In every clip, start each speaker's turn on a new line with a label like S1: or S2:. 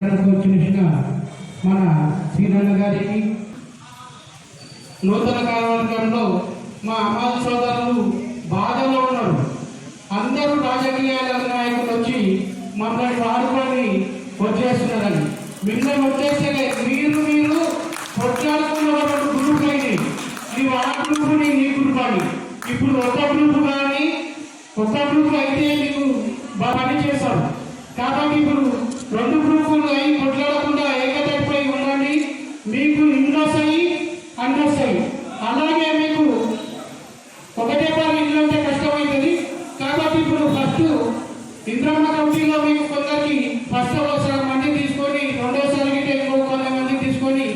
S1: వచ్చిన మన శ్రీరన్న గారికి నూతన కార్యవర్గంలో మా అమ్మాయి సోదరులు బాధలో ఉన్నారు. అందరూ రాజకీయాల నాయకులు వచ్చి మమ్మల్ని వాడుకొని వచ్చేస్తున్నారని. మిమ్మల్ని వచ్చేసే మీరు మీరు కొట్లాడుకున్న రెండు గ్రూప్ అయింది నీవు ఆ గ్రూప్ నీ గ్రూప్ అని ఇప్పుడు ఒక గ్రూపు కానీ ఒక గ్రూప్ అయితే నీకు బాగా పని చేశారు కాబట్టి ఇప్పుడు రెండు గ్రూపులు అయి కొట్లాడకుండా ఏకతడిపై ఉండండి మీకు ఇల్లు వస్తాయి అన్ని వస్తాయి అలాగే మీకు ఒకటే పని ఇల్లు అంటే కష్టమవుతుంది కాబట్టి ఇప్పుడు ఫస్ట్ ఇంద్రమ్మ కమిటీలో మీకు కొందరికి ఫస్ట్ ఒకసారి మంది తీసుకొని రెండోసారి గిట్ట ఇంకో కొంతమంది తీసుకొని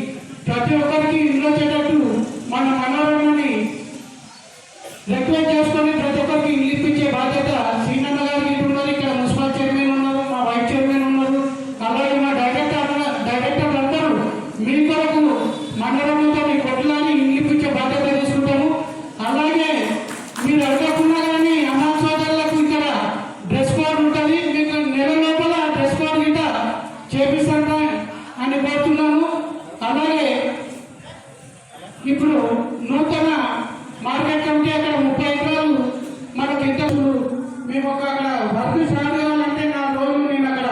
S1: ప్రతి ఒక్కరికి ఇల్లు వచ్చేటట్టు మన మనోరమని రిక్వెస్ట్ చేసుకొని ప్రతి ఒక్కరికి ఇల్లు ఇప్పించే బాధ్యత శ్రీనన్న గారికి ఇప్పుడు ఉన్నారు ఇక్కడ మున్సిపల్ చైర్మన్ ఉన్నారు మా వైస్ చైర్మన్ ఉన్నారు అలాగే మా డైరెక్టర్ డైరెక్టర్లు అందరూ మీ కొరకు మండలంతో మీ కొట్లాని ఇల్లు ఇప్పించే బాధ్యత తీసుకుంటాము అలాగే మీరు అడగకుండా కానీ అమ్మా సోదరులకు ఇక్కడ డ్రెస్ కోడ్ ఉంటుంది మీకు నెల లోపల డ్రెస్ కోడ్ గిట్ట చేపిస్తాను అని కోరుతున్నాము అలాగే ఇప్పుడు నూతన మార్కెట్ కమిటీ అక్కడ ముప్పై ఎకరాలు మనకి ఇంత మేము ఒక అక్కడ వర్క్ స్టార్ట్ కావాలంటే నా రోజు నేను అక్కడ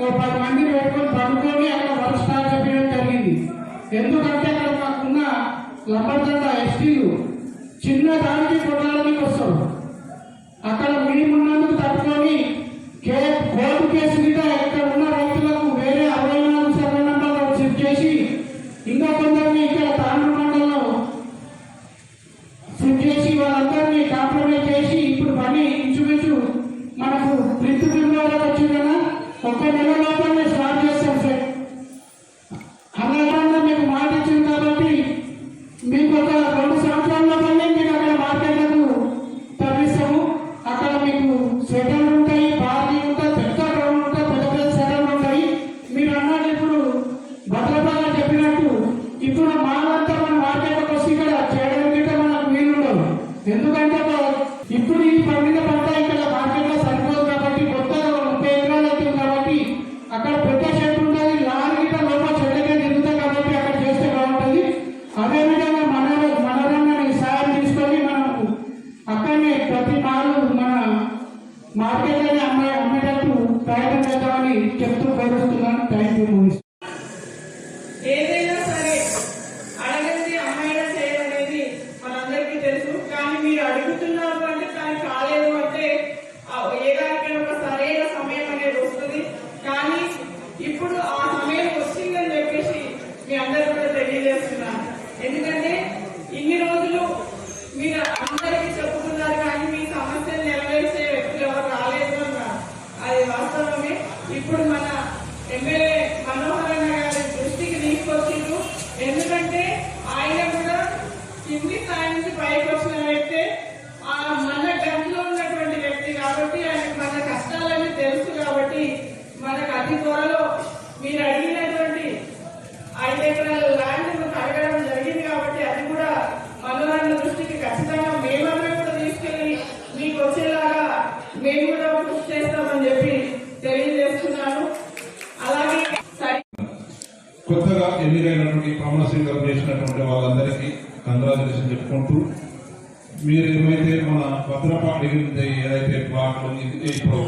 S1: ఓ పది మంది పెట్టుకొని పడుకొని అక్కడ వర్క్ స్టార్ట్ చేయడం జరిగింది. ఎందుకంటే అక్కడ మాకున్న లంబర్దండ ఎస్టీలు చిన్న దానికి కొట్టడానికి వస్తారు. అక్కడ మేమున్నందుకు తట్టుకొని కే కోర్టు కేసు మీద ఎందుకంటే ఇప్పుడు ఈ పండిన పంట ఇక్కడ మార్కెట్లో సరిపోదు కాబట్టి కొత్తగా ముప్పై ఎకరాలు అవుతుంది కాబట్టి అక్కడ పెద్ద చెట్టు ఉంటుంది లారీ గిట్ట లోపల చెడ్డగా తిరుగుతాయి కాబట్టి అక్కడ చేస్తే బాగుంటుంది. అదే మన మనరంగాన్ని సాయం తీసుకొని మనం అక్కడనే ప్రతి మాలు మన మార్కెట్లోనే అమ్మే అమ్మేటట్టు ప్రయత్నం చేద్దామని చెప్తూ కోరుస్తున్నాను థ్యాంక్ యూ మూవీస్
S2: ఏదైనా సరే అడగండి అమ్మాయిగా చేయడం అనేది మనందరికీ తెలుసు కానీ మీరు అడుగుతున్నారు అంటే కానీ కాలేదు అంటే ఆ ఏ దానికైనా ఒక సరైన సమయం అనేది వస్తుంది కానీ ఇప్పుడు ఆ సమయం వచ్చిందని చెప్పేసి మీ అందరూ కూడా తెలియజేస్తున్నాను ఎందుకంటే ఇన్ని రోజులు మీరు అందరికీ చెప్పుకున్నారు కానీ మీ సమస్యలు నెరవేర్చే వ్యక్తులు ఎవరు రాలేదు అన్నారు అది వాస్తవమే ఇప్పుడు మన ఎమ్మెల్యే మనోహర్ అన్న గారి దృష్టికి తీసుకొచ్చిండ్రు ఎందుకంటే ఆయన కూడా కింది స్థాయి నుంచి పైకి వచ్చిన వ్యక్తే ఆ మన గంటలో ఉన్నటువంటి వ్యక్తి కాబట్టి ఆయనకు మన కష్టాలన్నీ తెలుసు కాబట్టి మనకు అతి త్వరలో మీరు అడిగినటువంటి ఐదు ఎకరాల ల్యాండ్ అడగడం జరిగింది కాబట్టి అది కూడా మనోహర్ దృష్టికి ఖచ్చితంగా మేమందరం కూడా తీసుకెళ్ళి మీకు వచ్చేలాగా మేము కూడా కృషి చేస్తామని చెప్పి తెలియజేస్తున్నాను. అలాగే
S3: కొత్తగా ఎన్నికైనటువంటి ప్రమాణ స్వీకారం చేసినటువంటి వాళ్ళందరికీ కంగ్రాచులేషన్ చెప్పుకుంటూ మీరు ఏమైతే మన భద్రపాటి ఏదైతే ప్లాట్లు ఇది- ఇప్పుడు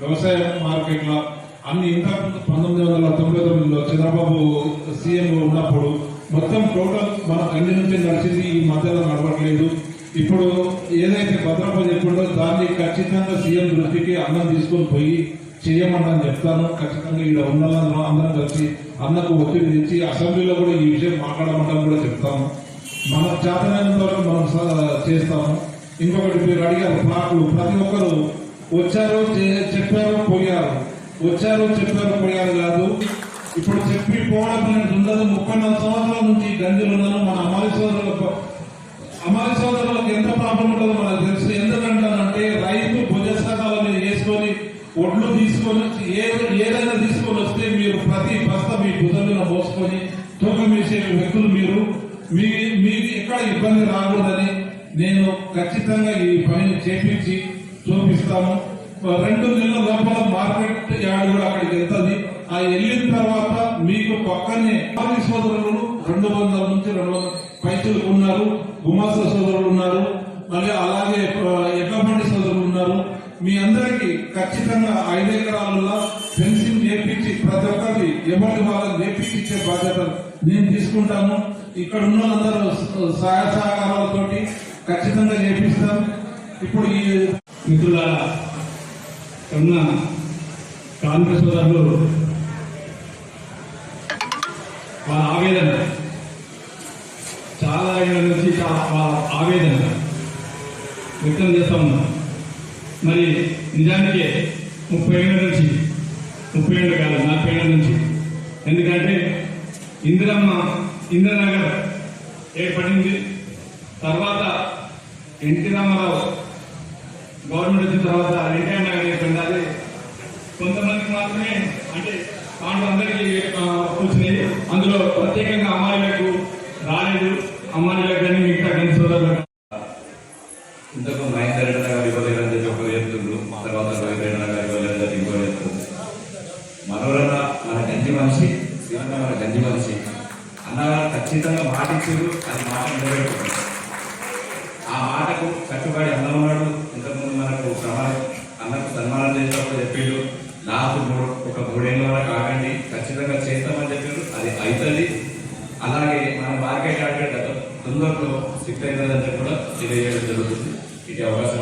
S3: వ్యవసాయ మార్కెట్లో అన్ని ఇంకా పంతొమ్మిది వందల తొంభై తొమ్మిదిలో చంద్రబాబు సీఎం ఉన్నప్పుడు మొత్తం టోటల్ మన కంటి నుంచి నడిచింది ఈ మధ్యలో నడవట్లేదు. ఇప్పుడు ఏదైతే భద్రప చెప్పిండో దాన్ని ఖచ్చితంగా సీఎం దృష్టికి అన్నం తీసుకొని పోయి చేయమని చెప్తాను. ఖచ్చితంగా ఇక్కడ ఉన్న అందరం కలిసి అన్నకు ఒత్తిడి తెచ్చి అసెంబ్లీలో కూడా ఈ విషయం మాట్లాడమంటాం కూడా చెప్తాను. మన చేతనైనంత వరకు మనం చేస్తాము. ఇంకొకటి మీరు అడిగారు ప్లాట్లు ప్రతి ఒక్కరు వచ్చారు చెప్పారు పోయారు. వచ్చారు చెప్పారు పోయారు కాదు. ఇప్పుడు చెప్పి పోవడం ఉండదు. ముప్పై నాలుగు సంవత్సరాల నుంచి గంజలు ఉన్నాను మన అమ్మాయి సోదరులకు అమ్మాయి సోదరులకు ఎంత ప్రాబ్లం ఉండదు ఇబ్బంది రాకూడదని నేను ఖచ్చితంగా ఈ పనిని చేపించి చూపిస్తాము. రెండు నెలల లోపల మార్కెట్ యార్డ్ కూడా అక్కడికి వెళ్తుంది. ఆ వెళ్ళిన తర్వాత మీకు పక్కనే ఆది సోదరులు రెండు వందల నుంచి రెండు వందల పైచులు ఉన్నారు. గుమాస సోదరులు ఉన్నారు. మళ్ళీ అలాగే ఆ, ఎడ్లబండి సోదరులు ఉన్నారు. మీ అందరికీ ఖచ్చితంగా ఐదు ఎకరాలలో ఫెన్సింగ్ చేపించి ప్రతి ఒక్కరి ఎవరి వాళ్ళని చేపించి ఇచ్చే బాధ్యత మేము తీసుకుంటాము. ఇక్కడ ఉన్న వాళ్ళందరూ సహాయ సహకారాలతోటి ఖచ్చితంగా చేపిస్తాం. ఇప్పుడు ఈ
S4: మిత్రుల ఉన్న కాంగ్రెస్ సోదరులు వాళ్ళ ఆవేదన. చాలా ఏళ్ళ నుంచి చాలా వాళ్ళ ఆవేదన వ్యక్తం చేస్తా. ఉన్నారు మరి నిజానికి ముప్పై ఏళ్ళ నుంచి ముప్పై ఏళ్ళు కాదు నలభై ఏళ్ళ నుంచి. ఎందుకంటే ఇందిరమ్మ ఇందిరానగర్ ఏర్పడింది. తర్వాత ఎన్టీ రామారావు గవర్నమెంట్ వచ్చిన తర్వాత వెంకయ్య నగర్ పొందాలి కొంతమందికి మాత్రమే అంటే దాంట్లో వచ్చినాయి అందులో ప్రత్యేకంగా అమ్మాయిలకు రాలేదు. అమ్మాయిలకు కానీ మిగతా కానీ సోదరులకు
S5: ఇంతకు మహేందర్ రెడ్డి గారు ఇవ్వలేదని చెప్పి ఒక చెప్తుండ్రు తర్వాత రవీంద్ర రెడ్డి గారు ఇవ్వలేదని ఇంకో చెప్తుంది మనోరణ మన మంచి మనిషి మన గంజి మనిషి. అన్నగారు ఖచ్చితంగా మాట ఇచ్చారు అది మాట నిలబెట్టుకుంటారు ఆ మాటకు కట్టుబడి అన్న ఉన్నాడు. ఇంతకుముందు మనకు ప్రమాణం అన్నకు సన్మానం చేసినప్పుడు చెప్పిండు నాకు మూడు ఒక మూడేళ్ళ వరకు ఆగండి. ఖచ్చితంగా చేస్తామని చెప్పారు అది అవుతుంది అలాగే మన మార్కెట్ ఆడే తొందరలో సిక్ అవుతుందని కూడా తెలియజేయడం జరుగుతుంది. ఇది అవకాశం